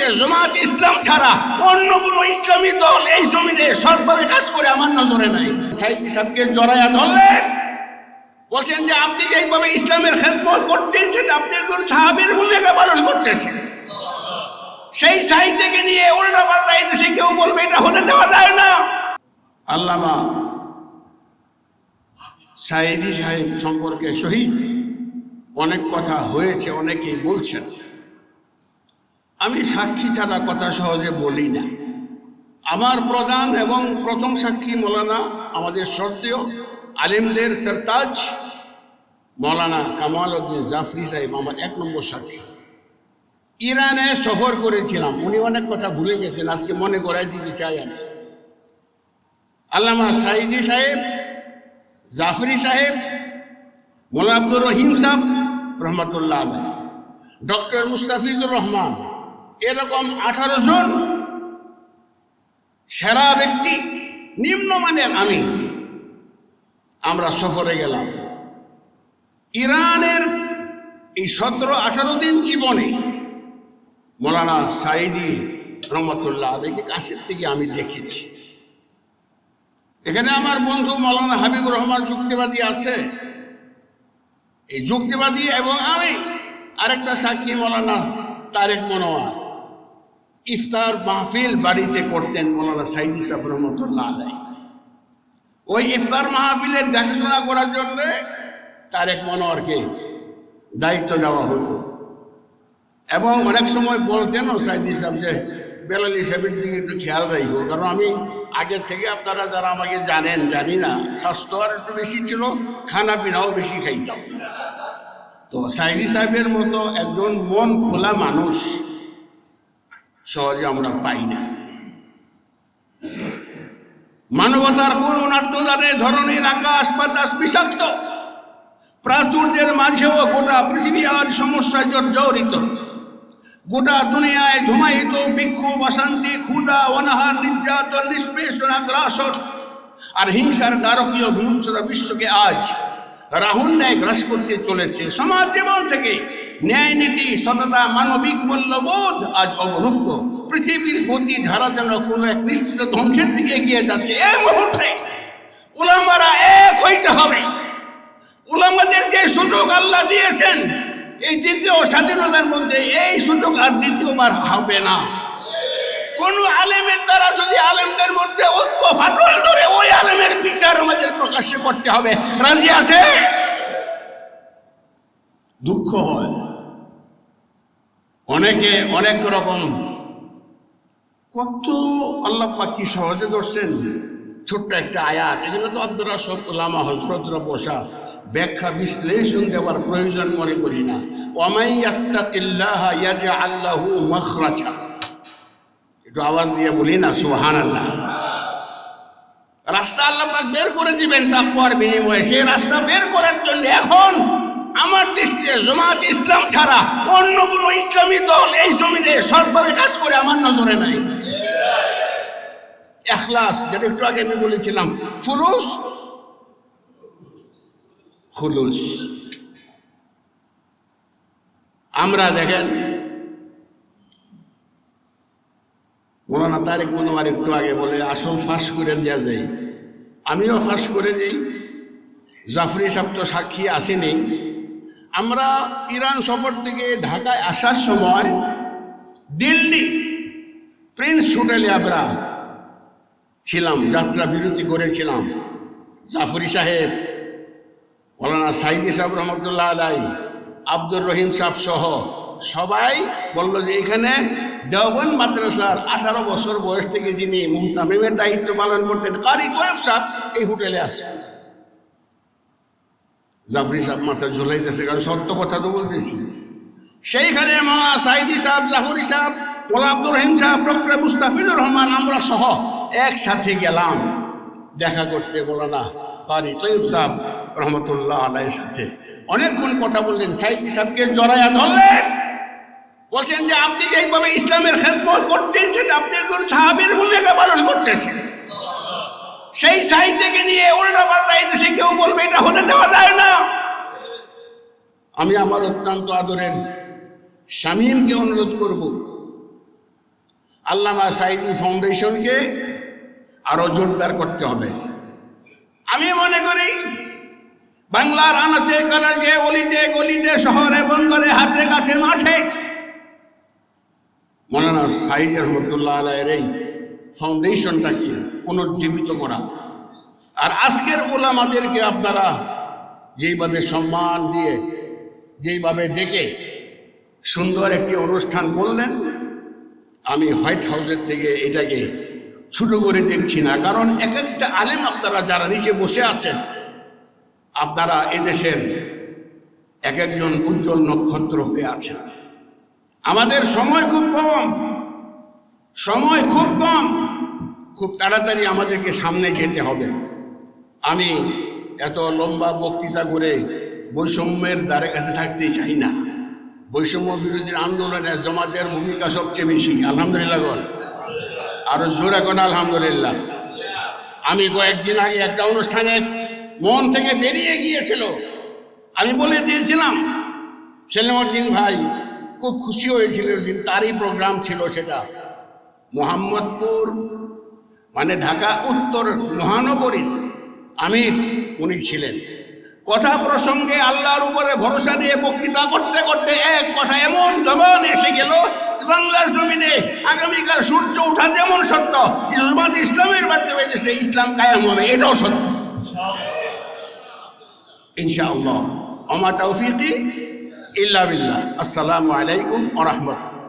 দৃষ্টিতে জমাত ইসলাম ছাড়া অন্য কোন ইসলামী দল এই জমিনে সৎভাবে কাজ করে আমার নজরে নাই। সাইদি সাহেবকে জড়াইয়া ধরলেন। বলছেন যে, আপনি যেভাবে ইসলামের খেদমত করছেন আপনি একজন সাহাবের ভূমিকা পালন করতেছেন। সেই সাহিত্যকে নিয়ে উল্টা পাল্টা এই দেশে কেউ বলবে, এটা হতে দেওয়া যায় না। আল্লামা সাইদি সাহেব সম্পর্কে শহীদ অনেক কথা হয়েছে, অনেকেই বলছেন। আমি সাক্ষী ছাড়া কথা সহজে বলি না। আমার প্রধান এবং প্রথম সাক্ষী মৌলানা আমাদের শ্রদ্ধেয় আলিমদের সরতাজ মৌলানা কামাল উদ্দিন জাফরি সাহেব, আমার এক নম্বর সাক্ষী। ইরানে সফর করেছিলাম। উনি অনেক কথা ভুলে গেছেন, আজকে মনে করাই দিতে চাই আমি। আল্লামা সাইদি সাহেব, জাফরি সাহেব, মোলা আব্দুর রহিম সাহেব, রহমতুল্লাহ ডক্টর মুস্তাফিজুর রহমান। এরকম আঠারো জন সেরা ব্যক্তি, নিম্নমানের আমি। আমরা সফরে গেলাম। ইরানের এই সতেরো আঠারো দিন জীবনে মৌলানা সাইদি রহমতুল্লাহ আলীকে কাছের থেকে আমি দেখেছি। এখানে আমার বন্ধু মৌলানা হাবিবুর রহমান যুক্তিবাদী আছে। এই যুক্তিবাদী এবং আমি আরেকটা সাক্ষী মৌলানা তারেক মনোয়ার। ইফতার মাহফিল বাড়িতে করতেন মৌলানা সাইদি সাহেব রহমতুল্লাহ আলাই ওই ইফতার মাহফিলের দেখাশোনা করার জন্য তারেক মনোয়ারকে দায়িত্ব দেওয়া হতো। এবং অনেক সময় বলতেনও সাইদি সাহেব যে, বেলালি সাহেবের দিকে একটু খেয়াল রাখব কারণ আমি আগের থেকে আপনারা যারা আমাকে জানেন, জানি না, স্বাস্থ্য আর একটু বেশি ছিল, খানা পিনাও বেশি খাইতাম। তো সাইদি সাহেবের মতো একজন মন খোলা মানুষ সহজে আমরা পাই না। মানবতার করুণ আত্মদানে ধরনের আকাশ বাতাস বিষাক্ত। প্রাচুর্যের মাঝেও গোটা পৃথিবী আজ সমস্যায় জর্জরিত গোটা দুনিয়ায় ধুমায়িত, বিক্ষোভ, অশান্তি ক্ষুদা অনাহার, নির্যাতন নিষ্পেষণ আগ্রাসন আর হিংসার নারকীয় বিমুচ্ছতা বিশ্বকে আজ রাহুল ন্যায় গ্রাস করতে চলেছে সমাজ জীবন থেকে। ন্যায় নীতি, সততা, মানবিক মূল্যবোধ আজ অবরুদ্ধ পৃথিবীর গতি ধারা যেন কোনো এক নিশ্চিত ধ্বংসের দিকে এগিয়ে যাচ্ছে এই মুহূর্তে। ওলামারা এক হইতে হবে। ওলামাদের যে সুযোগ আল্লাহ দিয়েছেন, এই দ্বিতীয় স্বাধীনতার মধ্যে এই সুযোগ আর দ্বিতীয়বার হবে না। কোন আলেমের দ্বারা যদি আলেমদের মধ্যে ঐক্য ফাটল ধরে, ওই আলেমের বিচার আমাদের প্রকাশ্য করতে হবে। রাজি আছে? দুঃখ হয়। অনেকে অনেক রকম। কত আল্লাহ পাক কি সহজে ধরছেন? ছোট্ট একটা আয়াত। এখানে তো আব্দুর সব ওলামা হজরতরা বসা। ব্যাখ্যা বিশ্লেষণ দেওয়ার প্রয়োজন মনে করি না। ওয়ামাই আত্তাকিল্লাহ ইয়াজা আল্লাহু মখরাজা। একটু আওয়াজ দিয়ে বলি না সুহান আল্লাহ রাস্তা আল্লাপাক বের করে দিবেন তাকওয়ার বিনিময়ে। সেই রাস্তা বের করার জন্য এখন আমার দৃষ্টিতে জমাত ইসলাম ছাড়া অন্য কোন ইসলামী দল এই জমিনে সৎভাবে কাজ করে আমার নজরে নাই। এখলাস, যেটা একটু আগে আমি বলেছিলাম ফুলুস খুলুস। আমরা দেখেন, মৌলানা তারেক মনোয়ার একটু আগে বলে, আসল ফাঁস করে দেওয়া যায়। আমিও ফাঁস করে দিই। জাফরি সাহেব তো সাক্ষী আসেনি। আমরা ইরান সফর থেকে ঢাকায় আসার সময় দিল্লি প্রিন্স হোটেলে আমরা ছিলাম, যাত্রা বিরতি করেছিলাম। জাফরি সাহেব, মৌলানা সাইদি সাহেব রহমতুল্লাহ আলাই, আব্দুর রহিম সাহেব সহ সবাই বলল যে এখানে দেওবন মাদ্রাসার আঠারো বছর বয়স থেকে যিনি মুহতামিমের দায়িত্ব পালন করতেন, কারি তয়েব সাহেব এই হোটেলে আসে জাফরি সাহেব মাথা ঝুলাইতেছে, কারণ সত্য কথা তো বলতেছি। সেইখানে মামা সাইদি সাহেব, জাফরি সাহেব আব্দুর রহিম সাহেব, ডক্টর মুস্তাফিজুর রহমান, আমরা সহ একসাথে গেলাম। দেখা করতে মোলানা কারি তৈব সাহেব রহমতুল্লাহ আলাইয়ের সাথে। অনেকক্ষণ কথা বললেন, সাইদি সাহেবকে জড়াইয়া ধরলেন। বলছেন যে, আপনি যেভাবে ইসলামের খেদমত করছেন, সেটা আপনি একজন সাহাবের সেই সাহিত্যকে নিয়ে উল্টা পাল্টা এই দেশে কেউ বলবে, এটা হতে দেওয়া যায় না। আমি আমার অত্যন্ত আদরের স্বামীকে অনুরোধ করব, আল্লামা সাইদি ফাউন্ডেশনকে আরও জোরদার করতে হবে। আমি মনে করি বাংলার আনাচে কানাচে অলিতে, গলিতে, শহরে, বন্দরে হাতে কাছে মাঠে। মৌলানা সাইদ রহমতুল্লাহ আলাইয়ের এই ফাউন্ডেশনটাকে পুনর্জীবিত করা। আর আজকের ওলামাদেরকে আপনারা যেইভাবে সম্মান দিয়ে, যেইভাবে ডেকে সুন্দর একটি অনুষ্ঠান করলেন, আমি হোয়াইট হাউসের থেকে এটাকে ছোট করে দেখছি না। কারণ এক একটা আলেম আপনারা যারা নিচে বসে আছেন, আপনারা এদেশের এক একজন উজ্জ্বল নক্ষত্র হয়ে আছেন। আমাদের সময় খুব কম। সময় খুব কম। খুব তাড়াতাড়ি আমাদেরকে সামনে যেতে হবে। আমি এত লম্বা বক্তৃতা করে বৈষম্যের দ্বারে কাছে থাকতে চাই না। বৈষম্য বিরোধী আন্দোলনে জমাতের ভূমিকা সবচেয়ে বেশি। আলহামদুলিল্লাহ বল। আরও জোর এখন আলহামদুলিল্লাহ। আমি কয়েকদিন আগে একটা অনুষ্ঠানে মন থেকে বেরিয়ে গিয়েছিল। আমি বলে দিয়েছিলাম সেলিমুদ্দিন ভাই, খুব খুশি হয়েছিল। দিন তারই প্রোগ্রাম ছিল সেটা। মোহাম্মদপুর মানে ঢাকা উত্তর মহানগরীর আমির উনি ছিলেন। কথা প্রসঙ্গে আল্লাহর উপরে ভরসা দিয়ে বক্তৃতা করতে করতে এক কথা এমন জবান এসে গেল বাংলার জমিনে আগামীকাল সূর্য ওঠা যেমন সত্য জামাত ইসলামের মাধ্যমে দেশে ইসলাম কায়াম হবে, এটাও সত্য। ইনশাআল্লাহ। তৌফিকি ইল্লা বিল্লাহ। আসসালামু আলাইকুম রাহমাতুল্লাহ।